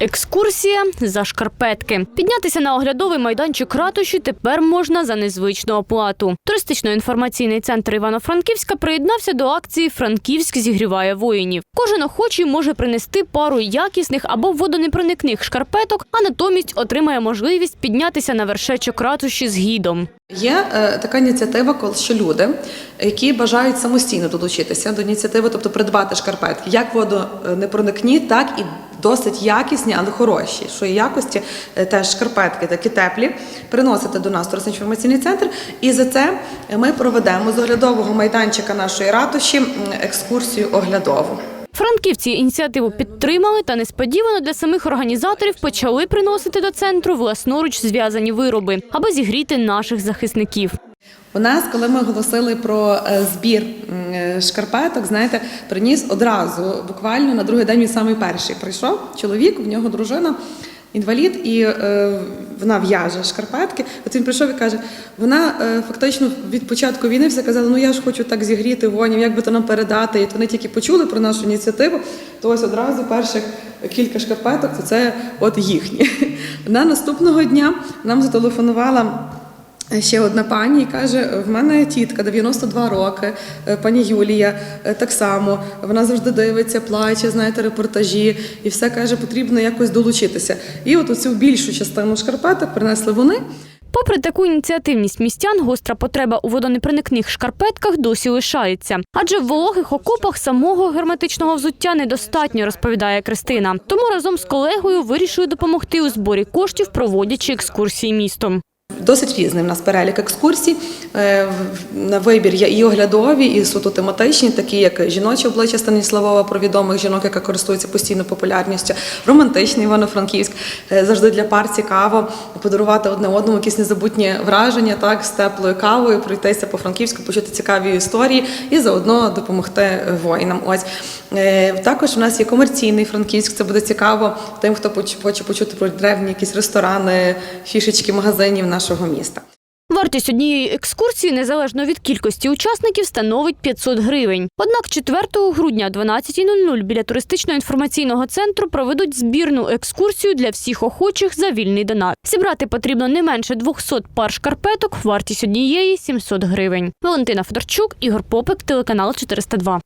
Екскурсія за шкарпетки. Піднятися на оглядовий майданчик ратуші тепер можна за незвичну оплату. Туристично-інформаційний центр Івано-Франківська приєднався до акції Франківськ зігріває воїнів. Кожен охочий може принести пару якісних або водонепроникних шкарпеток, а натомість отримає можливість піднятися на вершечок ратуші з гідом. Є е, така ініціатива, коли що люди, які бажають самостійно долучитися до ініціативи, тобто придбати шкарпетки, як водонепроникні, так і досить якісні, але хороші. Що якості е, теж шкарпетки, такі теплі, приносити до нас туристично-інформаційний центр. І за це ми проведемо з оглядового майданчика нашої ратуші екскурсію оглядову. Франківці ініціативу підтримали та несподівано для самих організаторів почали приносити до центру власноруч зв'язані вироби, аби зігріти наших захисників. У нас, коли ми оголосили про е, збір е, шкарпеток, знаєте, приніс одразу, буквально на другий день він самий перший прийшов чоловік, в нього дружина. Інвалід, і е, вона в'яже шкарпетки. От він прийшов і каже: вона е, фактично від початку війни все казала: ну я ж хочу так зігріти воїнів, як би то нам передати. І вони тільки почули про нашу ініціативу, то ось одразу перших кілька шкарпеток, то це от їхні. На наступного дня нам зателефонувала. Ще одна пані каже: в мене тітка 92 роки, е, пані Юлія, е, так само. Вона завжди дивиться, плаче, знаєте, репортажі, і все каже, потрібно якось долучитися. І от оцю більшу частину шкарпеток принесли вони. Попри таку ініціативність містян, гостра потреба у водонепроникних шкарпетках досі лишається. Адже в вологих окопах самого герметичного взуття недостатньо, розповідає Кристина. Тому разом з колегою вирішили допомогти у зборі коштів, проводячи екскурсії містом. Досить різний в нас перелік екскурсій. Е, На вибір є і оглядові, і суто тематичні, такі як жіноче обличчя Станіславова про відомих жінок, яка користується постійно популярністю, романтичний Івано-Франківськ. Е, Завжди для пар цікаво подарувати одне одному якісь незабутні враження, так з теплою кавою, пройтися по Франківську, почути цікаві історії і заодно допомогти воїнам. Ось Е, також у нас є комерційний Франківськ. Це буде цікаво тим, хто хоче почути про древні якісь ресторани, фішечки магазинів нашого міста. Вартість однієї екскурсії, незалежно від кількості учасників, становить 500 гривень. Однак 4 грудня о 12.00 біля туристично-інформаційного центру проведуть збірну екскурсію для всіх охочих за вільний донат. Зібрати потрібно не менше 200 пар шкарпеток, вартість однієї 700 гривень. Валентина Федорчук, Ігор Попик, телеканал 402.